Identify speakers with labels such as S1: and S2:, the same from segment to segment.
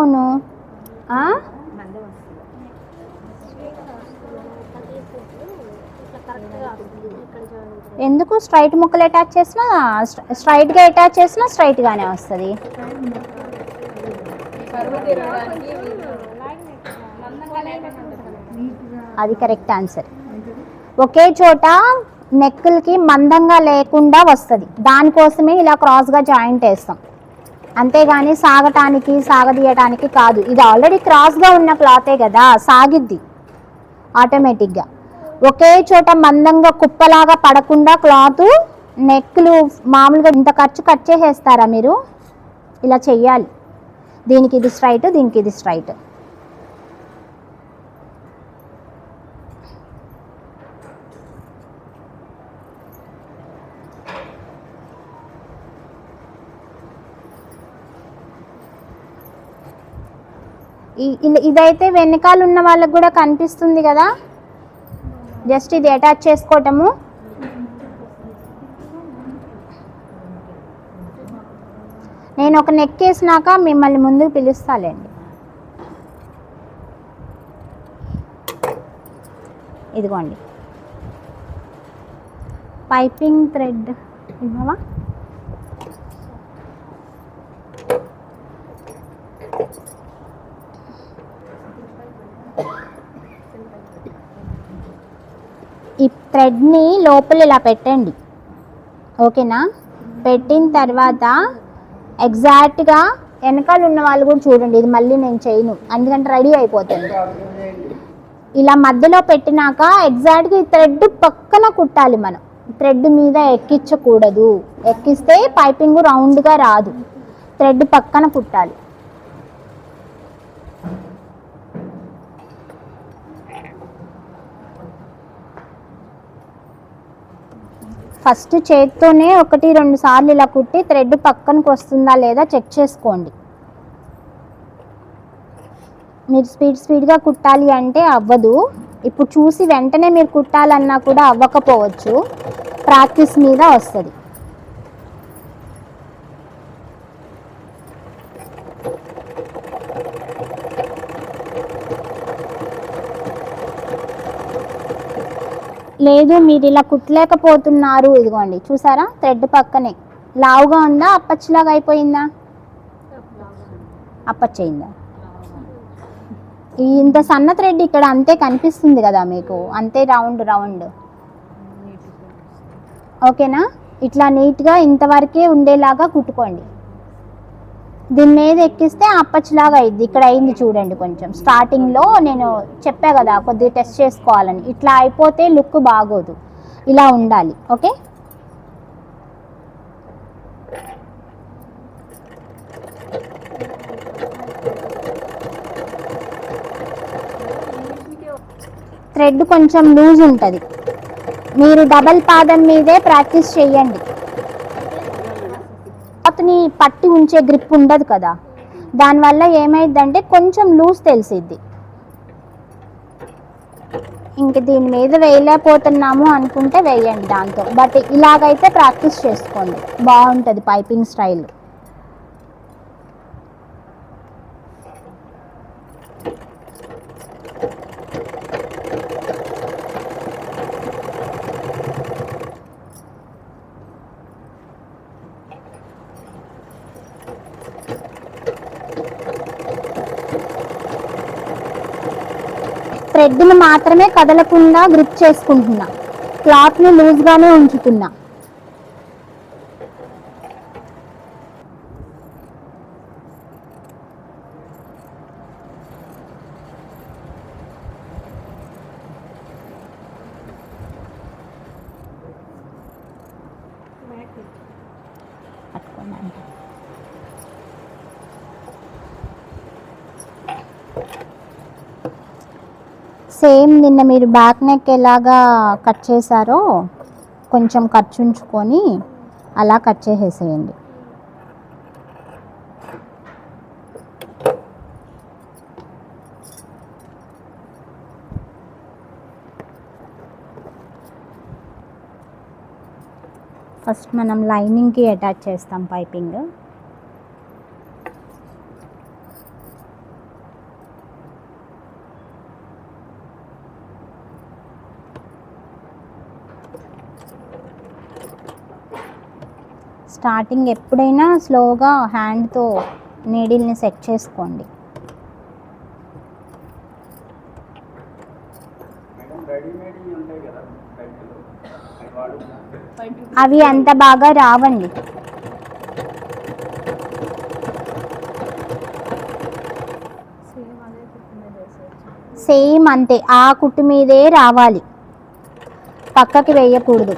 S1: అవును. ఎందుకు? స్ట్రైట్ ముక్కలు అటాచ్ చేసినా స్ట్ర- స్ట్రైట్గా అటాచ్ చేసినా స్ట్రైట్గానే వస్తుంది. అది కరెక్ట్ ఆన్సర్. ఒకే చోట నెక్కులకి మందంగా లేకుండా వస్తుంది. దానికోసమే ఇలా క్రాస్గా జాయింట్ వేస్తాం. అంతేగాని సాగటానికి సాగదీయటానికి కాదు. ఇది ఆల్రెడీ క్రాస్గా ఉన్న క్లాతే కదా సాగిద్ది. ఆటోమేటిక్గా ఒకే చోట మందంగా కుప్పలాగా పడకుండా క్లాత్ నెక్లు మామూలుగా ఇంత ఖర్చు కట్ చేసేస్తారా మీరు? ఇలా చెయ్యాలి. దీనికి ఇది స్ట్రైట్ దీనికి ఇది స్ట్రైట్ ఇదైతే వెనకాల ఉన్న వాళ్ళకి కూడా కనిపిస్తుంది కదా? జస్ట్ ఇది అటాచ్ చేసుకోవటము. నేను ఒక నెక్ వేసినాక మిమ్మల్ని ముందుకు పిలుస్తాలేండి. ఇదిగోండి. పైపింగ్ థ్రెడ్ ఇవ్వవా? ఈ లోపల ఇలా పెట్టండి. ఓకేనా? పెట్టిన తర్వాత ఎగ్జాక్ట్గా వెనకాల ఉన్న వాళ్ళు కూడా చూడండి. ఇది మళ్ళీ నేను చేయను. ఎందుకంటే రెడీ అయిపోతుంది. ఇలా మధ్యలో పెట్టినాక ఎగ్జాక్ట్గా ఈ థ్రెడ్ పక్కన కుట్టాలి మనం. థ్రెడ్ మీద ఎక్కించకూడదు. ఎక్కిస్తే పైపింగ్ రౌండ్గా రాదు. థ్రెడ్ పక్కన కుట్టాలి. ఫస్ట్ చేత్తోనే ఒకటి రెండు సార్లు ఇలా కుట్టి థ్రెడ్ పక్కనకు వస్తుందా లేదా చెక్ చేసుకోండి. మీరు స్పీడ్ స్పీడ్గా కుట్టాలి అంటే అవ్వదు. ఇప్పుడు చూసి వెంటనే మీరు కుట్టాలన్నా కూడా అవ్వకపోవచ్చు. ప్రాక్టీస్ మీద వస్తుంది. లేదు మీరు ఇలా కుట్టలేకపోతున్నారు. ఇదిగోండి చూసారా? థ్రెడ్ పక్కనే. లావుగా ఉందా? అప్పచ్చిలాగా అయిపోయిందా? అప్పచ్చయిందా? ఇంత సన్న థ్రెడ్ ఇక్కడ అంతే కనిపిస్తుంది కదా మీకు. అంతే రౌండ్ రౌండ్. ఓకేనా? ఇట్లా నీట్గా ఇంతవరకే ఉండేలాగా కుట్టుకోండి. దీని మీద ఎక్కిస్తే అప్పచ్చిలాగా అయింది. ఇక్కడ అయింది చూడండి కొంచెం. స్టార్టింగ్లో నేను చెప్పా కదా కొద్దిగా టెస్ట్ చేసుకోవాలని. ఇట్లా అయిపోతే లుక్ బాగోదు. ఇలా ఉండాలి. ఓకే థ్రెడ్ కొంచెం లూజ్ ఉంటుంది. మీరు డబల్ పాదం మీదే ప్రాక్టీస్ చేయండి. దాన్ని పట్టి ఉంచే గ్రిప్ ఉండదు కదా. దానివల్ల ఏమైందంటే కొంచెం లూజ్ తెలిసిద్ది. ఇంక దీని మీద వేయలేకపోతున్నాము అనుకుంటే వేయండి దాంతో. బట్ ఇలాగైతే ప్రాక్టీస్ చేసుకోండి. బాగుంటుంది పైపింగ్ స్టైల్ థ్రెడ్ని మాత్రమే కదలకుండా గ్రిప్ చేసుకుంటున్నా. క్లాత్ని లూజ్గానే ఉంచుతున్నా పట్టుకోండి సేమ్ నిన్న మీరు బ్యాక్ నెక్ ఎలాగా కట్ చేశారో కొంచెం ఖర్చు ఉంచుకొని అలా కట్ చేసేసేయండి. ఫస్ట్ మనం లైనింగ్కి అటాచ్ చేస్తాం పైపింగ్. స్టార్టింగ్ ఎప్పుడైనా స్లోగా హ్యాండ్తో నీడిల్ని సెట్ చేసుకోండి.
S2: అవి
S1: అవి అంత బాగా రావండి. సేమ్ అంతే ఆ కుట్టు మీదే రావాలి. పక్కకి వేయకూడదు.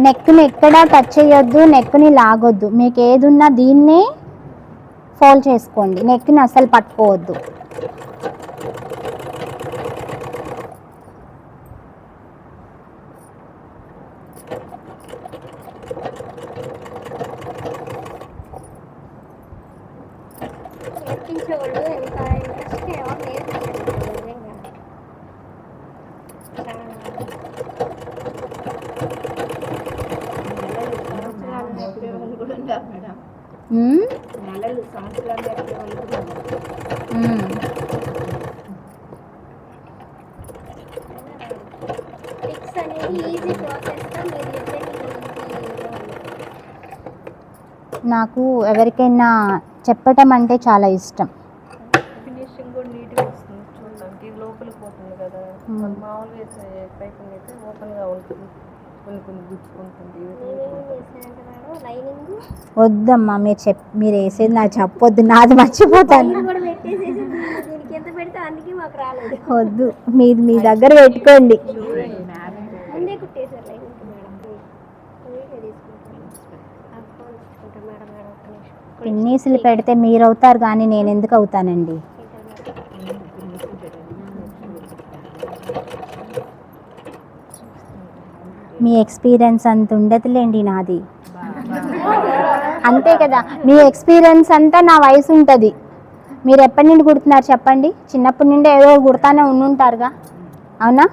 S1: నెక్ని ఎక్కడా టచ్ చేయొద్దు నెక్ని లాగొద్దు. మీకు ఏదున్నా దీన్ని దీన్నే ఫోల్డ్ చేసుకోండి. నెక్ని అసలు పట్టుకోవద్దు
S3: నేర్పించేవాళ్ళు ఎంత ఇంట్రెస్ట్ ఎవరు నేర్పించారు నిజంగా సంవత్సరాలు నేర్పే వాళ్ళు కూడా ఉన్నారు మేడం
S1: మ్మ్?
S3: నెలలు సంవత్సరాలు నేర్పే వాళ్ళు కూడా ఉన్నారు
S1: మ్మ్.
S3: ట్రిక్స్ అనేది ఈజీ ప్రాసెస్గా మీరు చెప్పేది
S1: నాకు ఎవరికైనా చెప్పటం అంటే చాలా ఇష్టం.
S4: ఫినిషింగ్ కూడా నీట్గా వస్తుంది. చూడడానికి ఇది లోపలికి పోతుంది కదా. మామూలుగా అయితే ఓపెన్గా ఉంటుంది. కొన్ని కొన్ని గుచ్చుకుంటుంది
S1: వద్దమ్మా మీరు చెప్ మీరు వేసేది నాకు చెప్పొద్దు నాది మర్చిపోతాను.
S3: లైన్ కూడా పెట్టేసేసి దీనికి ఎంత పెడితే అందుకే మాకు రాలేదు.
S1: వద్దు మీది మీ దగ్గర పెట్టుకోండి. పిన్నీసులు పెడితే మీరు అవుతారు కానీ నేను ఎందుకు అవుతానండి? మీ ఎక్స్పీరియన్స్ అంత ఉండదులేండి నాది. అంతే కదా మీ ఎక్స్పీరియన్స్ అంతా నా వయసు ఉంటుంది. మీరు ఎప్పటి నుండి కుడుతున్నారు చెప్పండి? చిన్నప్పటి నుండి ఏదో కుడతానే ఉండుంటారుగా అవునా?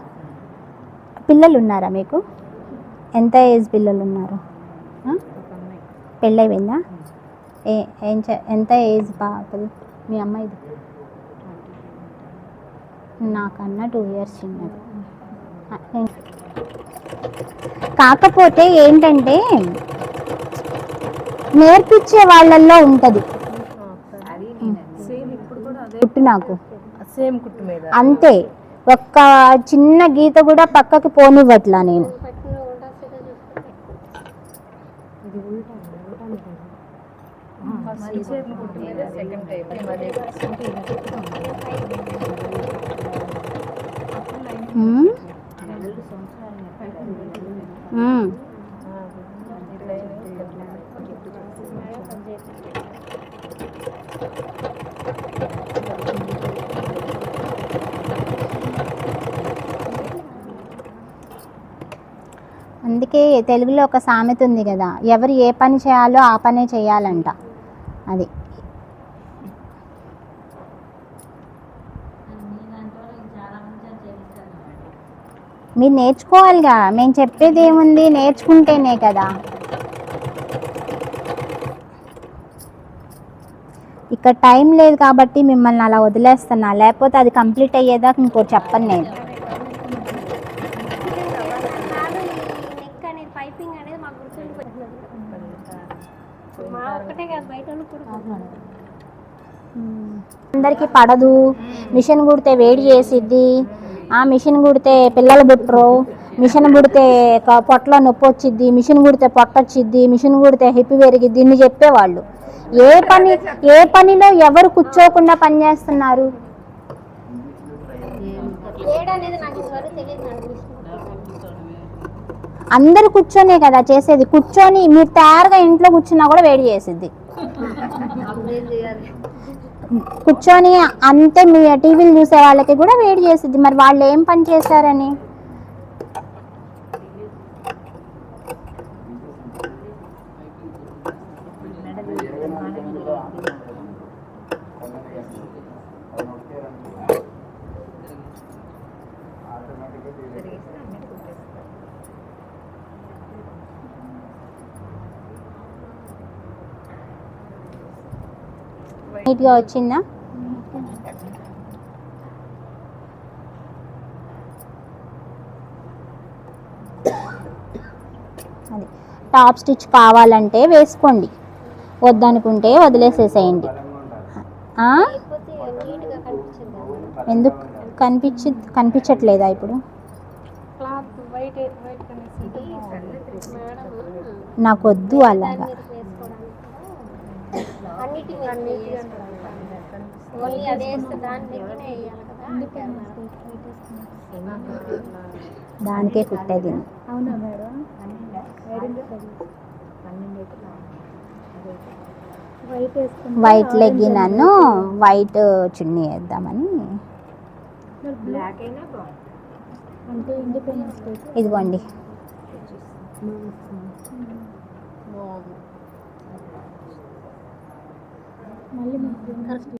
S1: పిల్లలు ఉన్నారా మీకు? ఎంత ఏజ్ పిల్లలు ఉన్నారు పెళ్ళైపోయిందా? ఏ ఏం చే ఎంత ఏజ్ పాపది మీ అమ్మాయిది? నాకన్నా టూ ఇయర్స్ చిన్నది. కాకపోతే ఏంటంటే నేర్పించే వాళ్ళల్లో ఉంటుంది. నాకు.
S4: సేమ్ కుట్టు మీద.
S1: అంతే. ఒక్క చిన్న గీత కూడా పక్కకి పోనివ్వట్లా నేను.
S4: సెకండ్.
S1: అందుకే తెలుగులో ఒక సామెత ఉంది కదా ఎవరు ఏ పని చేయాలో ఆ పనే చేయాలంట. అది. మీరు నేర్చుకోవాలిగా మేము చెప్పేది ఏముంది? నేర్చుకుంటేనే కదా. ఇక్కడ టైం లేదు కాబట్టి మిమ్మల్ని అలా వదిలేస్తున్నా. లేకపోతే అది కంప్లీట్ అయ్యేదాకా ఇంకోటి చెప్పను నేను. అందరికీ పడదు. మిషన్ కుడితే వేడి చేసిద్ది. ఆ మిషన్ కుడితే పిల్లలు పుట్టరు. మిషన్ కుడితే పొట్టలో నొప్పి వచ్చిద్ది. మిషన్ కుడితే పొట్ట వచ్చిద్ది. మిషన్ కుడితే హిప్ పెరిగిద్ది ఇన్ని చెప్పేవాళ్ళు. ఏ పని ఏ పనిలో ఎవరు కూర్చోకుండా పని చేస్తున్నారు? అందరు కూర్చొనే కదా చేసేది. కూర్చొని మీరు తయారుగా ఇంట్లో కూర్చున్నా కూడా వేడి చేసిద్ది కూర్చొని అంతే మీ టీవీలు చూసే వాళ్ళకి కూడా వేడి చేసిద్ది. మరి వాళ్ళు ఏం పని చేస్తారని? నీట్గా వచ్చిందా? అది. టాప్ స్టిచ్ కావాలంటే వేసుకోండి. వద్దనుకుంటే వదిలేసేసేయండి. ఎందుకు? కనిపించి కనిపించట్లేదా ఇప్పుడు? నాకు వద్దు అలాగా
S3: మీద వేసుకోవడానికి కూడా అన్నిటి మీద వేసుకోవడానికి ఓన్లీ అదే.
S1: దానికే కుట్టేది.
S5: అవునా మేడం?
S1: వైట్ లెగ్గిన్ అను వైట్ చున్నీ వేద్దామని.
S5: బ్లాక్ అయినా అంటే ఇండిపెండెన్స్ డే
S1: ఇదిగోండి.
S5: మళ్ళీ మీకు